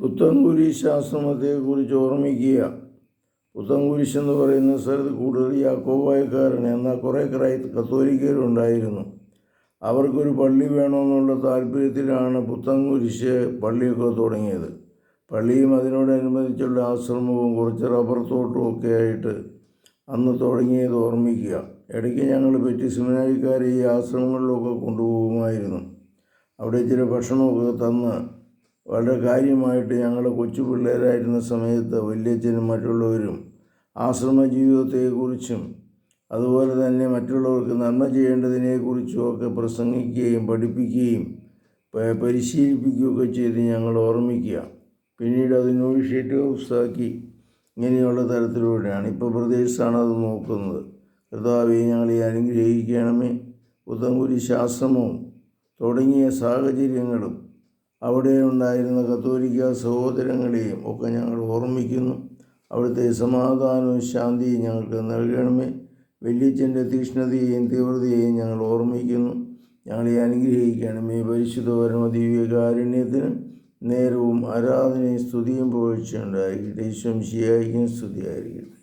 പുത്തൻകുരിശ് ആശ്രമത്തെക്കുറിച്ച് ഓർമ്മിക്കുക. പുത്തൻകുരിശ് എന്ന് പറയുന്ന സ്ഥലത്ത് കൂടുതൽ യാക്കോബായക്കാരൻ എന്നാൽ കുറേ ക്രൈ കത്തോലിക്കരുണ്ടായിരുന്നു. അവർക്കൊരു പള്ളി വേണമെന്നുള്ള താല്പര്യത്തിലാണ് പുത്തൻകുരിശ് പള്ളിയൊക്കെ തുടങ്ങിയത്. പള്ളിയും അതിനോടനുബന്ധിച്ചുള്ള ആശ്രമവും കുറച്ച് റബ്ബർ തോട്ടവും ഒക്കെ ആയിട്ട് അന്ന് തുടങ്ങിയത് ഓർമ്മിക്കുക. ഇടയ്ക്ക് ഞങ്ങൾ പറ്റി സെമിനാരിക്കാരെ ഈ ആശ്രമങ്ങളിലൊക്കെ കൊണ്ടുപോകുമായിരുന്നു. അവിടെ ഇച്ചിരി ഭക്ഷണമൊക്കെ തന്ന് വളരെ കാര്യമായിട്ട് ഞങ്ങൾ കൊച്ചു പിള്ളേരായിരുന്ന സമയത്ത് വല്യച്ഛനും മറ്റുള്ളവരും ആശ്രമ ജീവിതത്തെക്കുറിച്ചും അതുപോലെ തന്നെ മറ്റുള്ളവർക്ക് നന്മ ചെയ്യേണ്ടതിനെക്കുറിച്ചും ഒക്കെ പ്രസംഗിക്കുകയും പഠിപ്പിക്കുകയും പരിശീലിപ്പിക്കുകയൊക്കെ ചെയ്ത് ഞങ്ങൾ ഓർമ്മിക്കുക. പിന്നീട് അത് ഇനോവേഷേറ്റീവ് ഹൗസാക്കി ഇങ്ങനെയുള്ള തരത്തിലൂടെയാണ്. ഇപ്പോൾ പ്രദേശത്താണ് അത് നോക്കുന്നത്. കർത്താവെ ഞങ്ങളെ അനുഗ്രഹിക്കണമേ. പുത്തൻകുരി ശാസ്ത്രവും തുടങ്ങിയ സാഹചര്യങ്ങളും അവിടെ ഉണ്ടായിരുന്ന കത്തോലിക്ക സഹോദരങ്ങളെയും ഒക്കെ ഞങ്ങൾ ഓർമ്മിക്കുന്നു. അവിടുത്തെ സമാധാനവും ശാന്തിയും ഞങ്ങൾക്ക് നൽകണമേ. വെള്ളിച്ചന്റെ തീക്ഷ്ണതയെയും തീവ്രതയെയും ഞങ്ങൾ ഓർമ്മിക്കുന്നു. ഞങ്ങളെ അനുഗ്രഹിക്കണമേ. പരിശുദ്ധ പരമദിവ്യകാരുണ്യത്തിന് നേരവും ആരാധനയും സ്തുതിയും പോഴ്ചയുണ്ടായിരിക്കട്ടെ ഈശ്വം ശിയായിരിക്കും സ്തുതിയായിരിക്കട്ടെ.